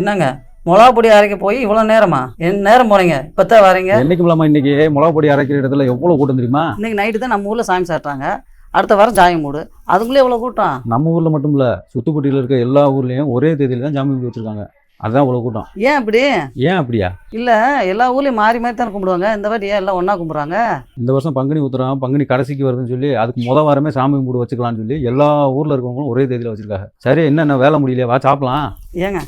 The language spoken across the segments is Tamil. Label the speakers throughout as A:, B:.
A: என்னங்க? மிளகா பொடி அரைக்க போய் இவ்வளோ நேரமா? என் நேரம் போறீங்க. இப்போத்தான் வரீங்க.
B: என்னைக்கு இல்லாமல் இன்னைக்கு? மிளகா பொடி அரைக்கிற இடத்துல எவ்வளோ கூட்டம் தெரியுமா?
A: இன்னைக்கு நைட்டு தான் நம்ம ஊரில் சாமி சாட்டுறாங்க அடுத்த வாரம் ஜாயம் மூடு. அதுக்குள்ளே எவ்வளோ கூட்டம்?
B: நம்ம ஊரில் மட்டும் இல்லை சுத்துப்பட்டியில் இருக்க எல்லா ஊர்லேயும் ஒரே தேதியில தான் ஜாமி கும்பிட்டு வச்சிருக்காங்க. அதுதான் இவ்வளோ கூட்டம்.
A: ஏன் இப்படி
B: ஏன் அப்படியா?
A: இல்லை எல்லா ஊர்லேயும் மாறி மாறி தானே கும்பிடுவாங்க. இந்த வாட்டி ஏன் எல்லாம் ஒன்றா கும்பிட்றாங்க?
B: இந்த வருஷம் பங்குனி உத்தரம் பங்குனி கடைசிக்கு வருதுன்னு சொல்லி அதுக்கு முத வாரமே சாமி கும்பிடு வச்சுக்கலாம்னு சொல்லி எல்லா ஊரில் இருக்கவங்களும் ஒரே தேதியில் வச்சிருக்காங்க. சரி என்னென்ன வேலை முடியலையா? வா சாப்பிடலாம்.
A: ஏங்க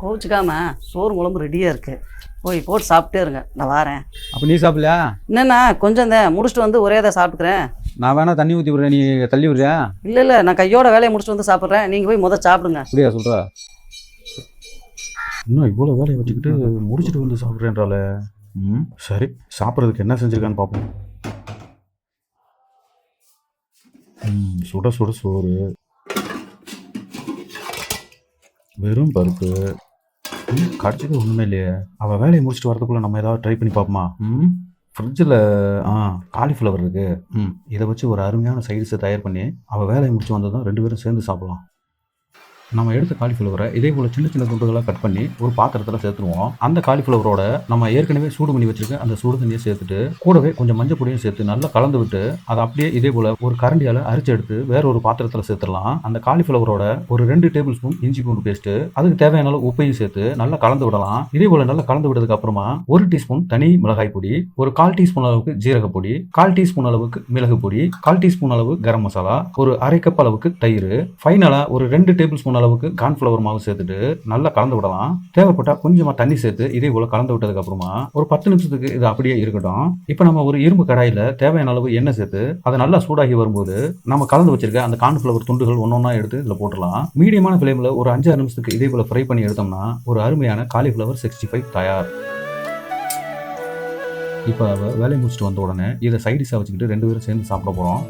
A: கோவிச்சுக்காம சோறு குழம்பு ரெடியாக இருக்குது போய் போட்டு சாப்பிட்டே இருங்க. நான் வரேன்.
B: அப்போ நீ சாப்பிடலையா?
A: என்னண்ணா கொஞ்சம் தான் முடிச்சுட்டு வந்து ஒரே தான் சாப்பிட்டுக்கிறேன்.
B: நான் வேணா தண்ணி ஊற்றி விடுறேன். நீ தள்ளி விடுறியா?
A: இல்லை இல்லை நான் கையோட வேலையை முடிச்சுட்டு வந்து சாப்பிட்றேன். நீங்கள் போய் முத சாப்பிடுங்க.
B: அப்படியா சொல்கிறா இன்னும் இவ்வளோ வேலையை வச்சுக்கிட்டு முடிச்சுட்டு வந்து சாப்பிட்றேன்றால ம் சரி சாப்பிட்றதுக்கு என்ன செஞ்சுருக்கான்னு பார்ப்போம் ம் சுட சுட சோறு. வெறும் பருப்பு. கடிச்சது ஒன்றுமே இல்லையே. அவள் வேலையை முடிச்சுட்டு வரதுக்குள்ளே நம்ம ஏதாவது ட்ரை பண்ணி பார்ப்போமா? ம். ஃப்ரிட்ஜில் ஆ காலிஃப்ளவர் இருக்குது ம். இதை வச்சு ஒரு அருமையான சைடிஸை தயார் பண்ணி அவள் வேலையை முடிச்சு வந்ததும் ரெண்டு பேரும் சேர்ந்து சாப்பிடலாம். நம்ம எடுத்த காலிஃப்ளவரை இதே போல் சின்ன சின்ன துண்டுகளாக கட் பண்ணி ஒரு பாத்திரத்தில் சேர்த்துருவோம். அந்த காலிஃப்ளவரோட நம்ம ஏற்கனவே சூடு பண்ணி வச்சிருக்க அந்த சூடு தண்ணியை சேர்த்துட்டு கூடவே கொஞ்சம் மஞ்சள் பொடியும் சேர்த்து நல்லா கலந்து விட்டு அதை அப்படியே இதே போல் ஒரு கரண்டியால் அரிச்சு எடுத்து வேற ஒரு பாத்திரத்தில் சேர்த்துடலாம். அந்த காலிஃப்ளவரோட ஒரு ரெண்டு டேபிள் ஸ்பூன் இஞ்சி பூண்டு பேஸ்ட்டு அதுக்கு தேவையான அளவு உப்பையும் சேர்த்து நல்லா கலந்து விடலாம். இதே போல் நல்லா கலந்து விட்டதுக்கு அப்புறமா ஒரு டீஸ்பூன் தனி மிளகாய் பொடி ஒரு கால் டீஸ்பூன் அளவுக்கு ஜீரக பொடி கால் டீஸ்பூன் அளவுக்கு மிளகு பொடி கால் டீஸ்பூன் அளவு கரம் மசாலா ஒரு அரை கப் அளவுக்கு தயிர் ஃபைனலாக ஒரு ரெண்டு டேபிள் ஸ்பூன் அளவுக்கு கார்ன்ஃப்ளவர் மாவு சேர்த்துட்டு நல்லா கலந்து விடலாம். தேவைப்பட்டா கொஞ்சமா தண்ணி சேர்த்து இதே போல கலந்து விட்டதுக்கு அப்புறமா ஒரு பத்து நிமிஷத்துக்கு இது அப்படியே இருக்கட்டும். இப்போ நம்ம ஒரு இரும்பு கடாயில தேவையான அளவு எண்ணெய் சேர்த்து அதை நல்லா சூடாகி வரும்போது நம்ம கலந்து வச்சிருக்க அந்த கார்ன்ஃப்ளவர் துண்டுகள் ஒன்னொன்னா எடுத்து இதில் போட்டுடலாம். மீடியமான ஃப்ளேமில் ஒரு அஞ்சாறு நிமிஷத்துக்கு இதே போல ஃப்ரை பண்ணி எடுத்தோம்னா ஒரு அருமையான காலிஃப்ளவர் சிக்ஸ்டி ஃபைவ் தயார். இப்போ வேலையை முடிச்சுட்டு வந்த உடனே இதை சைடிஷாக வச்சுக்கிட்டு ரெண்டு பேரும் சேர்ந்து சாப்பிட போகிறோம்